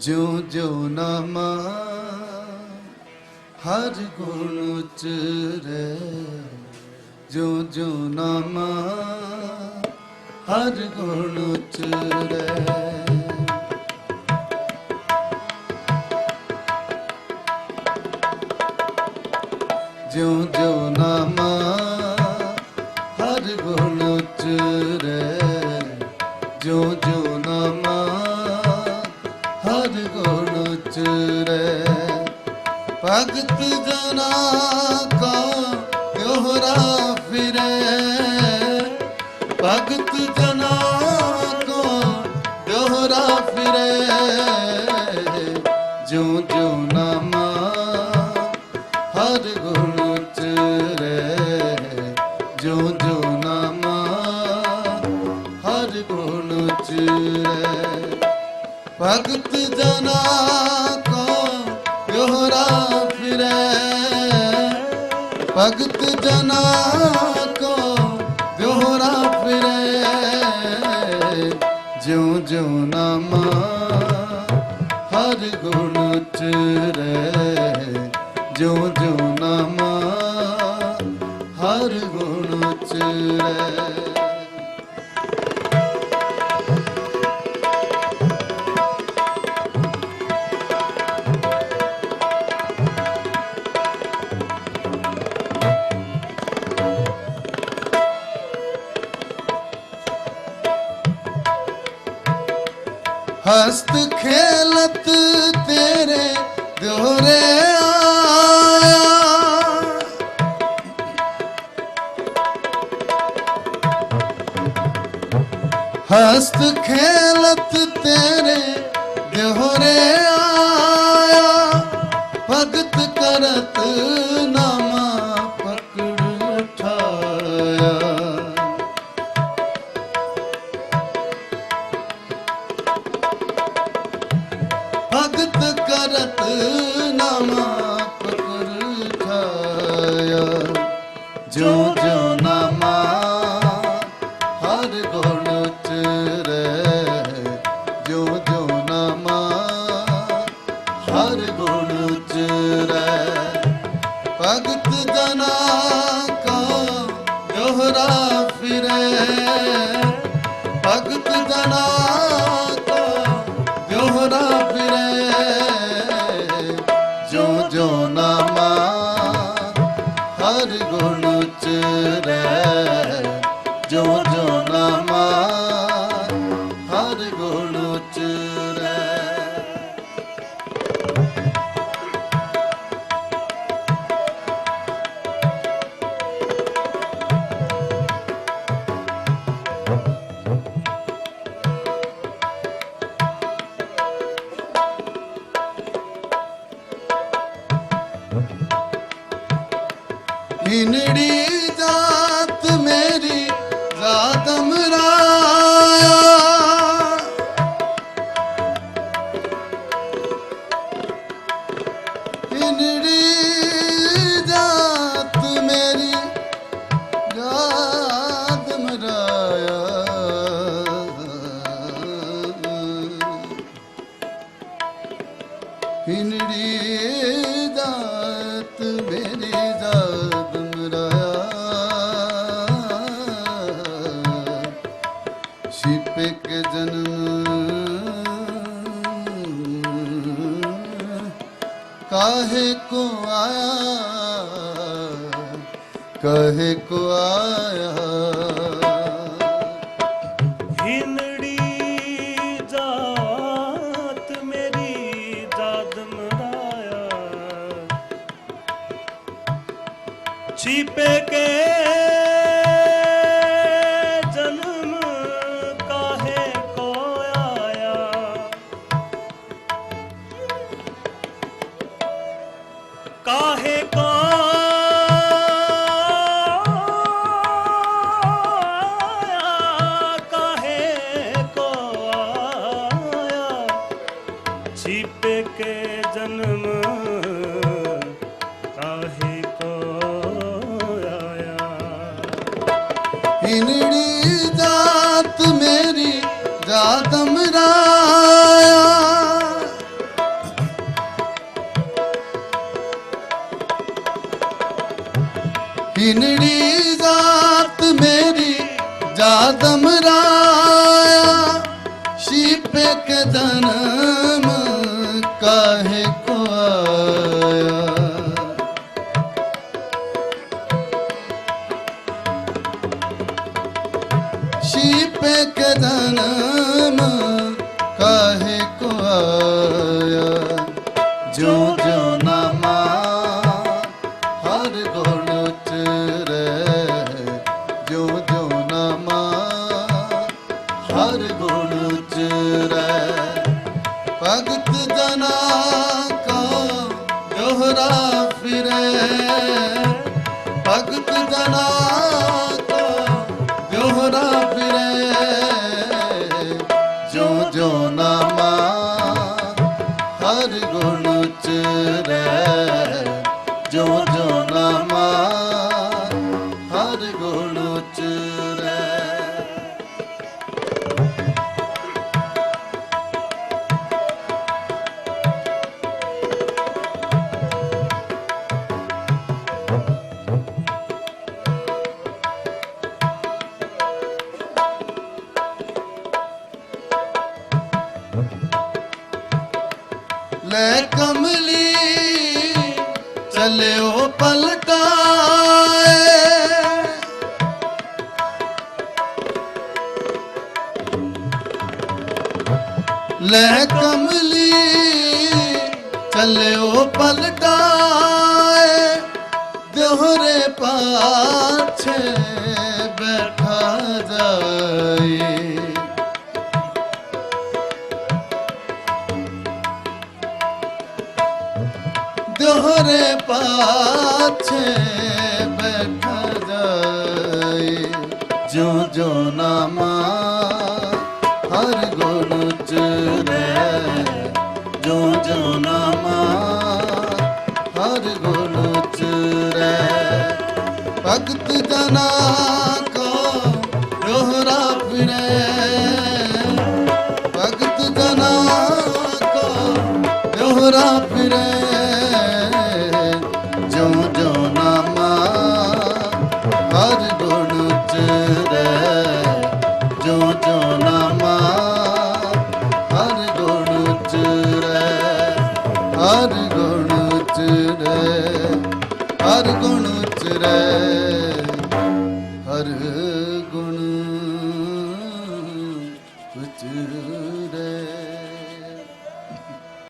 ਜਿਉ ਜਿਉ ਨਾਮਾ ਹਰ ਗੁਣ ਉਚਰੈ ਜਿਉ ਜਿਉ ਨਾਮਾ ਹਰ ਗੁਣ ਉਚਰੈ ਜਿਉ ਜਿਉ ਭਗਤ ਜਨਾ ਕਾ ਯੋਹਰਾ ਫਿਰੈ? ਭਗਤ ਜਨਾ ਕੋ ਯੋਹਰਾ ਫਿਰੈ? ਜਿਉ ਜਿਉ ਨਾਮਾ ਹਰ ਗੁਣ ਉਚਰੈ। ਜਿਉ ਜਿਉ ਨਾਮਾ ਹਰ ਗੁਣ ਉਚਰੈ। ਭਗਤ ਜਨਾ ਕੋ ਯੋਹਰਾ ਭਗਤ ਜਨਾ ਕੋ ਯੋਹਰਾ ਫਿਰੈ। ਜਿਉ ਜਿਉ ਨਾਮਾ ਹਰ ਗੁਣ ਉਚਰੈ ਜਿਉ ਜਿਉ ਨਾਮਾ ਹਰ ਗੁਣ ਉਚਰੈ ਹਸਤ ਖੇਲਤ ਤੇਰੇ ਦੋਰੇ ਆਇਆ। ਹਸਤ ਖੇਲਤ ਤੇਰੇ ਦੋਰੇ ਆਇਆ ਭਗਤ ਕਰਤ ਨਾਮਾ ਪਕੜ ਖਾਇਆ ਜੋ ਜੋ ਨਾਮਾ ਹਰ ਗੁਣ ਉਚਰੈ ਜੋ ਜੋ ਨਾਮਾ ਹਰ ਗੁਣ ਉਚਰੈ ਭਗਤ ਜਨਾ ਕਾ ਦੋਹਰਾ ਫਿਰੈ, ਭਗਤ ਜਨਾ ਹਿਨੜੀ ਜਾਤ ਮੇਰੀ ਜ਼ਾਤ ਮਰਾਇਆ ਹਿਨੜੀ ਜਾਤ ਮੇਰੀ ਜ਼ਾਤ ਮਰਾਇਆ ਹਿਨੜੀ ਦਾਤ ਮੇਰੀ ਕਾਹੇ ਕੋ ਆਇਆ ਕਹੇ ਕੋ ਆਇਆ। ਹਿਨੜੀ ਜਾਤ ਸੀਪੇ ਜਨਮ ਕਾਹੇ ਜਾਤ ਮੇਰੀ ਜਾਤਮ ਰਾਇਆ ਹਿਨੜੀ ਜਾਤ ਮੇਰੀ ਜਾਤਮ ਰਾਇਆ ਸੀਪੇ ਕੇ ਜੋ ਜੋ ਨਾਮਾ ਹਰ ਗੁਣ ਚਰੇ ਜੋ ਜੋ ਨਾਮਾ ਹਰ ਗੁਣ ਚਰੇ ਭਗਤ ਜਨਾ ਕਾ ਦੋਹਰਾ ਭਗਤ ਜਨਾ ਕਾ ਦੋਹਰਾ ਫਿਰੇ। ਜੋ ਜੋ ਹਰ ਗੁਣ ਸਚਰੇ ਲੈ ਕਮਲੀ ਚੱਲਿਓ ਪਲਟਾਏ। ਲੈ ਕਮਲੀ ਚੱਲਿਓ ਪਲਟਾਏ। ਦੋਹਰੇ ਪਾਛੇ ਬੈਠਾ ਜਾ ਦੋਹਰੇ ਪਾਛੇ ਜੋ ਜੋ ਨਾਮਾ ਹਰ ਗੁਣ ਚਰੇ ਜੋ ਜੋ ਨਾਮਾ ਹਰ ਗੁਣ ਚਰੇ ਭਗਤ ਜਨਾ ਕੋ ਦੋਹਰਾ ਫਿਰੇ ਭਗਤ ਜਨਾ ਕੋ ਦੋਹਰਾ ਹਰ ਗੁਣ ਚ ਉਚਰੈ ਹਰ ਗੁਣ ਉਚਰੈ ਹਰ